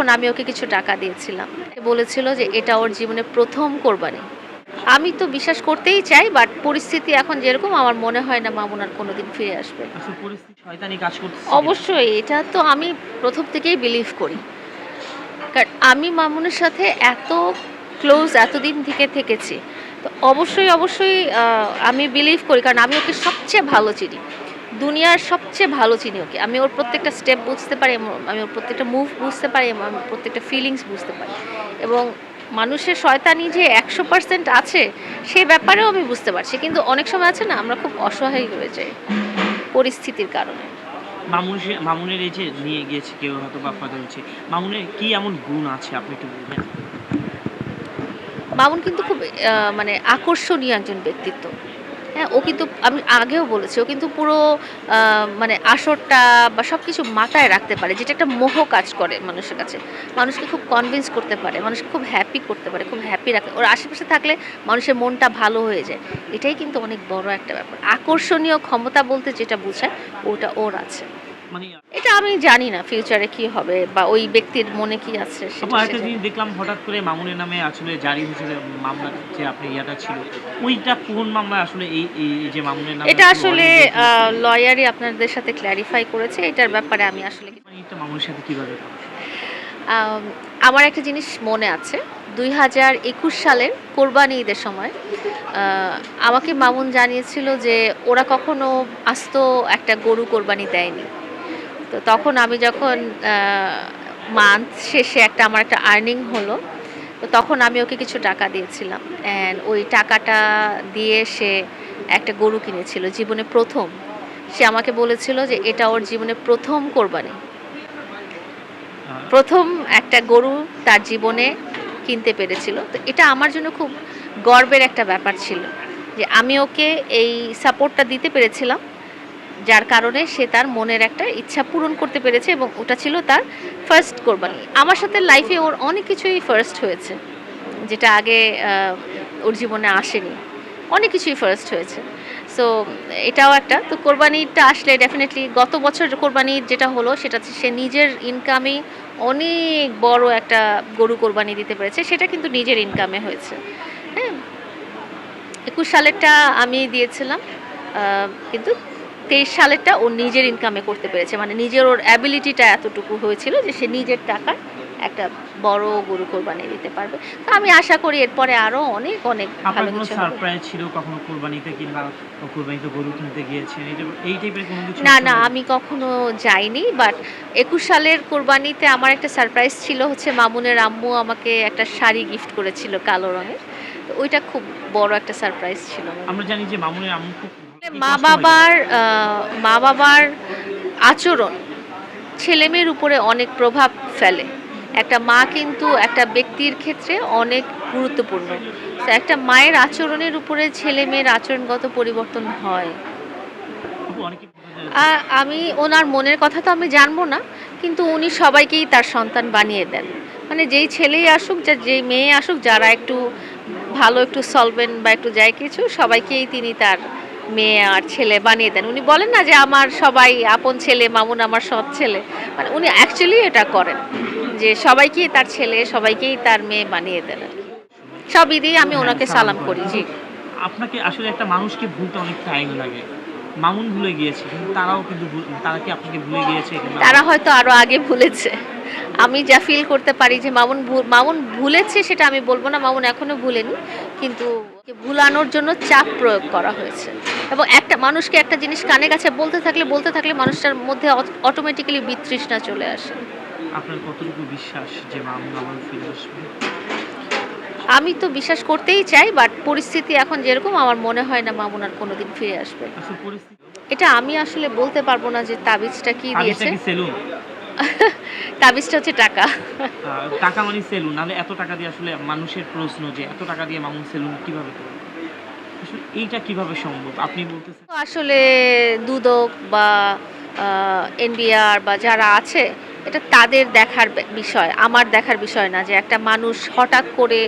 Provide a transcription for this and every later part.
তখন আমি ওকে কিছু টাকা দিয়েছিলাম। বলেছিল যে এটা ওর জীবনে প্রথম কোরবানি। আমি তো বিশ্বাস করতেই চাই বাট পরিস্থিতি এখন যেরকম আমার মনে হয় না মামুন আর কোনোদিন ফিরে আসবে। অবশ্যই এটা তো আমি প্রথম থেকেই বিলিভ করি। কারণ আমি মামুনের সাথে এত ক্লোজ এতদিন থেকে থেকেছি। তো অবশ্যই অবশ্যই আমি বিলিভ করি কারণ আমি ওকে সবচেয়ে ভালো চিনি। দুনিয়ার সবচেয়ে ভালো চিনি ওকে। আমি ওর প্রত্যেকটা স্টেপ বুঝতে পারি আমি ওর প্রত্যেকটা মুভ বুঝতে পারি আমি প্রত্যেকটা ফিলিংস বুঝতে পারি। এবং মানুষের শয়তানি যে একশো পার্সেন্ট আছে সে ব্যাপারেও আমি বুঝতে পারছি। কিন্তু অনেক সময় আছে না আমরা খুব অসহায় হয়ে যাই পরিস্থিতির কারণে। মামুনের মামুনের এই যে নিয়ে গিয়েছে কেউ হয়তো বা হচ্ছে মামুনের কি এমন গুণ আছে? আপনি একটু বলবেন। মামুন কিন্তু খুব মানে আকর্ষণীয় একজন ব্যক্তিত্ব। হ্যাঁ ও কিন্তু, আমি আগেও বলেছি, ও কিন্তু পুরো মানে আসরটা বা সব কিছু মাথায় রাখতে পারে, যেটা একটা মোহ কাজ করে মানুষের কাছে। মানুষকে খুব কনভিন্স করতে পারে, মানুষকে খুব হ্যাপি করতে পারে, খুব হ্যাপি রাখে ওর আশেপাশে থাকলে মানুষের মনটা ভালো হয়ে যায়। এটাই কিন্তু অনেক বড় একটা ব্যাপার। আকর্ষণীয় ক্ষমতা বলতে যেটা বোঝায়, ওটা ওর আছে। মানে এটা আমি জানি না ফিউচারে কি হবে বা ওই ব্যক্তির মনে কি আছে সেটা সে জিনিস দেখলাম হঠাৎ করে মামুনের নামে আসলে জারি হয়েছিল মামলা যে আপনি ইয়াটা ছিল। ওইটা কোন মামলা আসলে এই এই যে মামুনের নামে এটা আসলে লয়ারই আপনাদের সাথে ক্ল্যারিফাই করেছে এটার ব্যাপারে আমি আসলে মানে এটা মামুনের সাথে কীভাবে আমার একটা জিনিস মনে আছে। দুই হাজার একুশ সালের কোরবানি ঈদের সময় আমাকে মামুন জানিয়েছিল যে ওরা কখনো আস্ত একটা গরু কোরবানি দেয়নি। তো তখন আমি যখন মান্থ শেষে একটা, আমার একটা আর্নিং হলো, তো তখন আমি ওকে কিছু টাকা দিয়েছিলাম। অ্যান্ড ওই টাকাটা দিয়ে সে একটা গরু কিনেছিল, জীবনে প্রথম। সে আমাকে বলেছিল যে, এটা ওর জীবনে প্রথম কোরবানি। প্রথম একটা গরু তার জীবনে কিনতে পেরেছিল। তো এটা আমার জন্য খুব গর্বের একটা ব্যাপার ছিল যে, আমি ওকে এই সাপোর্টটা দিতে পেরেছিলাম। যার কারণে সে তার মনের একটা ইচ্ছা পূরণ করতে পেরেছে এবং ওটা ছিল তার ফার্স্ট কোরবানি। আমার সাথে লাইফে ওর অনেক কিছুই ফার্স্ট হয়েছে, যেটা আগে ওর জীবনে আসেনি। অনেক কিছুই ফার্স্ট হয়েছে। সো এটাও একটা। তো কোরবানিটা আসলে ডেফিনেটলি গত বছর কোরবানি যেটা হলো, সেটা সে নিজের ইনকামেই অনেক বড় একটা গরু কোরবানি দিতে পেরেছে। সেটা কিন্তু নিজের ইনকামে হয়েছে। হ্যাঁ? একুশ সালেরটা আমি দিয়েছিলাম কিন্তু তেইশ সালেরটা ও নিজের ইনকামে করতে পেরেছে। মানে নিজের ওর অ্যাবিলিটিটা এতটুকু হয়েছিল যে সে নিজের টাকা একটা বড় গরু কোরবানি দিতে পারবে। তো আমি আশা করি এরপরে আরও অনেক অনেক ভালো কিছু সারপ্রাইজ ছিল কখনো কোরবানিতে কিংবা কোরবানিতে গরু কিনতে গিয়েছেন? এই টাইপের কোনো কিছু না না আমি কখনো যাইনি বাট একুশ সালের কোরবানিতে আমার একটা সারপ্রাইজ ছিল হচ্ছে মামুনের আম্মু আমাকে একটা শাড়ি গিফট করেছিল কালো রঙের। তো ওইটা খুব বড় একটা সারপ্রাইজ ছিল। আমরা জানি যে মামুনের আম্মু খুব মা বাবার মা বাবার আচরণ ছেলেমেয়ের উপরে অনেক প্রভাব ফেলে। একটা মা কিন্তু একটা ব্যক্তির ক্ষেত্রে অনেক গুরুত্বপূর্ণ। তো একটা মায়ের আচরণের উপরে ছেলে মেয়ের আচরণগত পরিবর্তন হয়। যায়। যায়- আমি ওনার মনের কথা তো আমি জানব না কিন্তু উনি সবাইকেই তার সন্তান বানিয়ে দেন। মানে যেই ছেলেই আসুক যা যেই মেয়ে আসুক যারা একটু ভালো একটু সলভেন্ট বা একটু যাই কিছু সবাইকেই তিনি তার মেয়ে আর ছেলে বানিয়ে দেন। উনি বলেন না যে আমার সবাই আপন ছেলে মামুন আমার সব ছেলে। মানে উনি অ্যাকচুয়ালি এটা করেন যে সবাইকেই তার ছেলে সবাইকেই তার মেয়ে বানিয়ে দেন। সব ঈদেই আমি হ্যাঁ, ওনাকে সালাম করি জি। আপনাকে আসলে একটা মানুষকে ভুলতে অনেক টাইম লাগে। মামুন ভুলে গিয়েছে তারাও কিন্তু তারা কি আপনাকে ভুলে গিয়েছে তারা হয়তো আরও আগে ভুলেছে। আমি যা ফিল করতে পারি যে মামুন মামুন ভুলেছে সেটা আমি বলব না মামুন এখনও ভুলেনি কিন্তু ভুলানোর জন্য চাপ প্রয়োগ করা হয়েছে। এবং একটা মানুষকে একটা জিনিস কানে কাছে বলতে থাকলে বলতে থাকলে মানুষটার মধ্যে অটোমেটিক্যালি বিতৃষ্ণা চলে আসে। আপনার কতটুকু বিশ্বাস যে মামুন আবার ফিরে আসবে? আমি তো বিশ্বাস করতেই চাই বাট পরিস্থিতি এখন যেরকম আমার মনে হয় না মামুন আর কোনোদিন ফিরে আসবে। এটা আমি আসলে বলতে পারব না যে তাবিজটা কি দিয়েছে। তাবিজটা হচ্ছে টাকা। টাকা মানে সেলুন নাহলে এত টাকা দিয়ে আসলে মানুষের প্রশ্ন যে এত টাকা দিয়ে মামুন সেলুন কীভাবে করবে? এইটা কীভাবে সম্ভব? আপনি বলতেছেন আসলে দুদক বা এনবিআর বা যারা আছে এটা তাদের দেখার বিষয় আমার দেখার বিষয় না যে একটা মানুষ হঠাৎ করে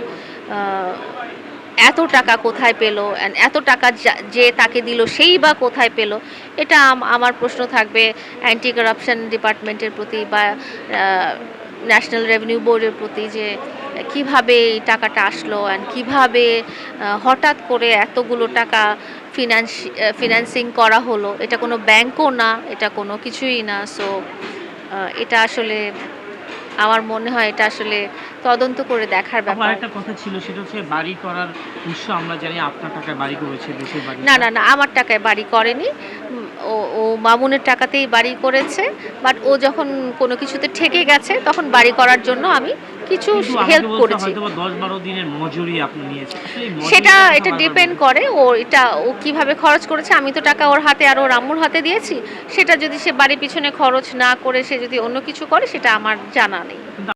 এত টাকা কোথায় পেল এত টাকা যা- তাকে দিল সেই বা কোথায় পেল, এটা আমার প্রশ্ন থাকবে অ্যান্টি কারাপশন ডিপার্টমেন্টের প্রতি বা ন্যাশনাল রেভিনিউ বোর্ডের প্রতি যে, কীভাবে এই টাকাটা আসলো অ্যান্ড কীভাবে হঠাৎ করে এতগুলো টাকা ফিনান্স ফিনান্সিং করা হলো, এটা কোনো ব্যাংকও না, এটা কোনো কিছুই না সো এটা আসলে আমার মনে হয় এটা আসলে তদন্ত করে দেখার আমার ব্যাপার। একটা কথা ছিল সেটা হচ্ছে বাড়ি করার উৎস আমরা জানি আপনার টাকায় বাড়ি করেছে দেশের বাড়ি। না না না আমার টাকায় বাড়ি করেনি। ও ও মামুনের টাকাতেই বাড়ি করেছে বাট ও যখন কোনো কিছুতে ঠেকে গেছে তখন বাড়ি করার জন্য আমি কিছু হেল্প করেছি। সেটা এটা ডিপেন্ড করে ও এটা ও কীভাবে খরচ করেছে আমি তো টাকা ওর হাতে আর ওর আম্মুর হাতে দিয়েছি। সেটা যদি সে বাড়ির পিছনে খরচ না করে সে যদি অন্য কিছু করে সেটা আমার জানা নেই।